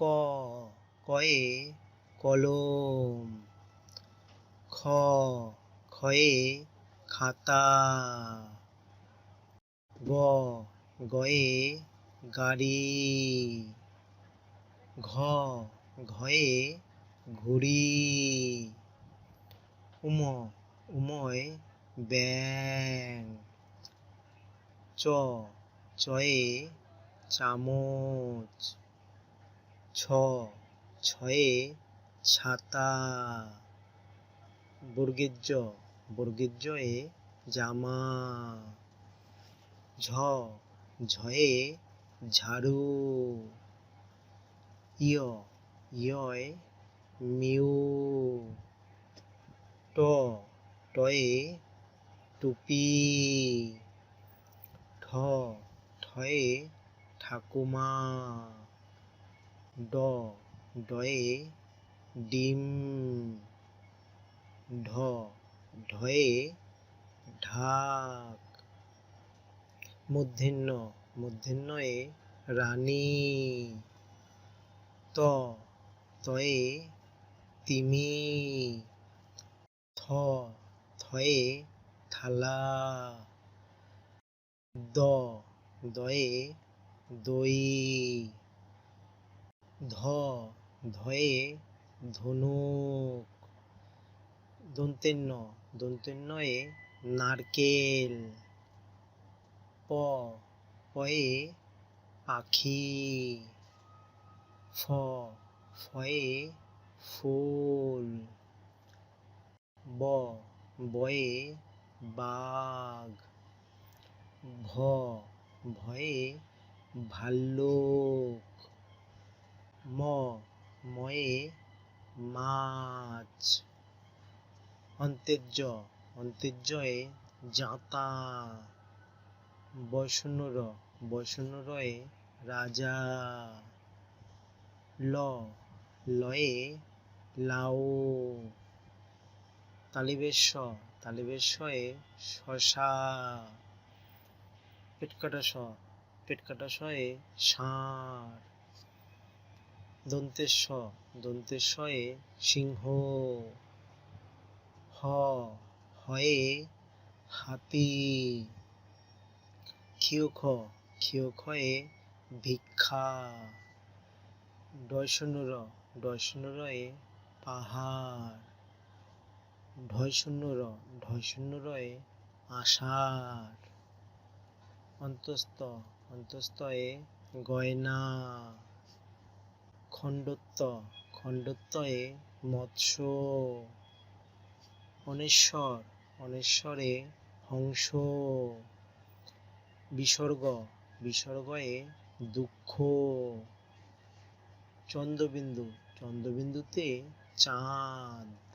ক কয়ে কলম, খ খয়ে খাতা, গ গয়ে গাড়ি, ঘ ঘয়ে ঘুড়ি, উম, উময় ব্যাং চ চয়ে চামচ। ছ, ছয়ে ছাতা। বর্গের জ বর্গের জয়ে জামা। ঝ, ঝয়ে ঝাড়ু। ইয় ইয়য় মিউ। ট, টয়ে টুপি। ঠ, ঠয়ে ঠাকুমা। ড ডয়ে ডিম, ঢ ঢয়ে ঢাক মূর্ধন্য মূর্ধন্যয়ে রানী, ত, তয়ে তিমি, থ, থয়ে থালা, দ, দয়ে দই। ধ, ধয়ে ধনুক। দন্তেন্ন দন্তেন্নয়ে নারকেল। প, পয়ে পাখি। ফ, ফয়ে ফুল। ব, বয়ে বাঘ। ভ ভয়ে ভাল্লুক। অন্তেজ্য অন্তেজ্যয়ে জাঁতা বৈষণ্যর বৈষণ্যরয়ে রাজা। ল, লয়ে লাউ তালিবেশ্ব তালিবেশ্বয়ে শশা। পেটকাটা স পেটকাটা শয়ে ষাঁড়। দন্তেশ্ব দন্তেশ্বয়ে সিংহ। হ হয়ে হাতি। ক্ষিয় খ, ক্ষিয় খয়ে ভিক্ষা। ডয়শূন্যর ডয়শূন্যরয়ে পাহাড়। ঢয়শূন্যর ঢয়শূন্যরয়ে আষাঢ়। অন্তস্থ, অন্তস্থয়ে গয়না। খণ্ডত্ব, খণ্ডত্বয়ে মৎস্য। অনেশ্বর অনেশ্বরে হংস। বিসর্গ বিসর্গয়ে দুঃখ। চন্দ্রবিন্দু চন্দ্রবিন্দুতে চাঁদ।